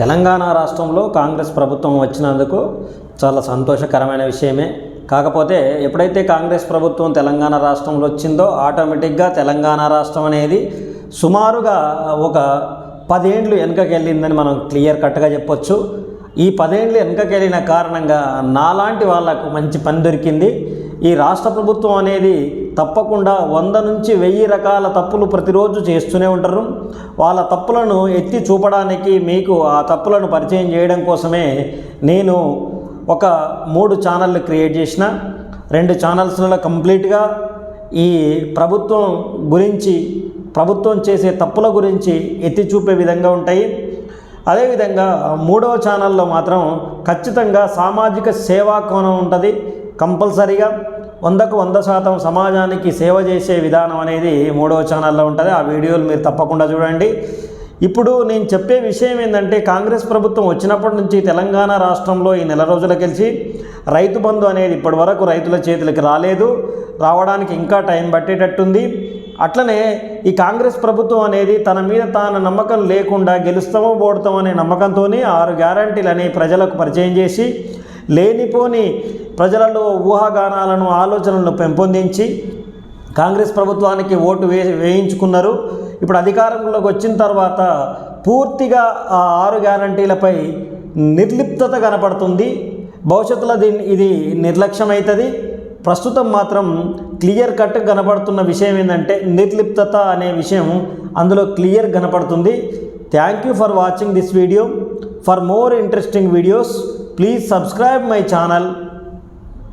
తెలంగాణ రాష్ట్రంలో కాంగ్రెస్ ప్రభుత్వం వచ్చినందుకు చాలా సంతోషకరమైన విషయమే. కాకపోతే ఎప్పుడైతే కాంగ్రెస్ ప్రభుత్వం తెలంగాణ రాష్ట్రంలో వచ్చిందో ఆటోమేటిక్గా తెలంగాణ రాష్ట్రం అనేది సుమారుగా ఒక పదేండ్లు వెనుకకి వెళ్ళిందని మనం క్లియర్ కట్గా చెప్పొచ్చు. ఈ పదేండ్లు వెనుకకి వెళ్ళిన కారణంగా నాలాంటి వాళ్ళకు మంచి పని దొరికింది. ఈ రాష్ట్ర ప్రభుత్వం అనేది తప్పకుండా వంద నుంచి వెయ్యి రకాల తప్పులు ప్రతిరోజు చేస్తూనే ఉంటారు. వాళ్ళ తప్పులను ఎత్తి చూపడానికి మీకు ఆ తప్పులను పరిచయం చేయడం కోసమే నేను ఒక మూడు ఛానళ్ళు క్రియేట్ చేసిన. రెండు ఛానల్స్లో కంప్లీట్గా ఈ ప్రభుత్వం గురించి ప్రభుత్వం చేసే తప్పుల గురించి ఎత్తి చూపే విధంగా ఉంటాయి. అదేవిధంగా మూడవ ఛానల్లో మాత్రం ఖచ్చితంగా సామాజిక సేవా కోణం ఉంటుంది. కంపల్సరీగా వందకు వంద శాతం సమాజానికి సేవ చేసే విధానం అనేది మూడవ ఛానల్లో ఉంటుంది. ఆ వీడియోలు మీరు తప్పకుండా చూడండి. ఇప్పుడు నేను చెప్పే విషయం ఏంటంటే కాంగ్రెస్ ప్రభుత్వం వచ్చినప్పటి నుంచి తెలంగాణ రాష్ట్రంలో ఈ నెల రోజుల కలిసి రైతు బంధు అనేది ఇప్పటి వరకు రైతుల చేతులకి రాలేదు. రావడానికి ఇంకా టైం పట్టేటట్టుంది. అట్లనే ఈ కాంగ్రెస్ ప్రభుత్వం అనేది తన మీద తాను నమ్మకం లేకుండా గెలుస్తామో ఓడతామో అనే నమ్మకంతో ఆరు గ్యారంటీలని ప్రజలకు పరిచయం చేసి లేనిపోని ప్రజలలో ఊహాగానాలను ఆలోచనలను పెంపొందించి కాంగ్రెస్ ప్రభుత్వానికి ఓటు వే వేయించుకున్నారు. ఇప్పుడు అధికారంలోకి వచ్చిన తర్వాత పూర్తిగా ఆ ఆరు గ్యారంటీలపై నిర్లిప్తత కనపడుతుంది. భవిష్యత్తులో దీన్ని ఇది నిర్లక్ష్యమవుతుంది ప్రస్తుతం మాత్రం క్లియర్ కట్ కనపడుతున్న విషయం ఏంటంటే నిర్లిప్తత అనే విషయం అందులో క్లియర్ కనపడుతుంది. Thank you for watching this video. For more interesting videos, please subscribe my channel.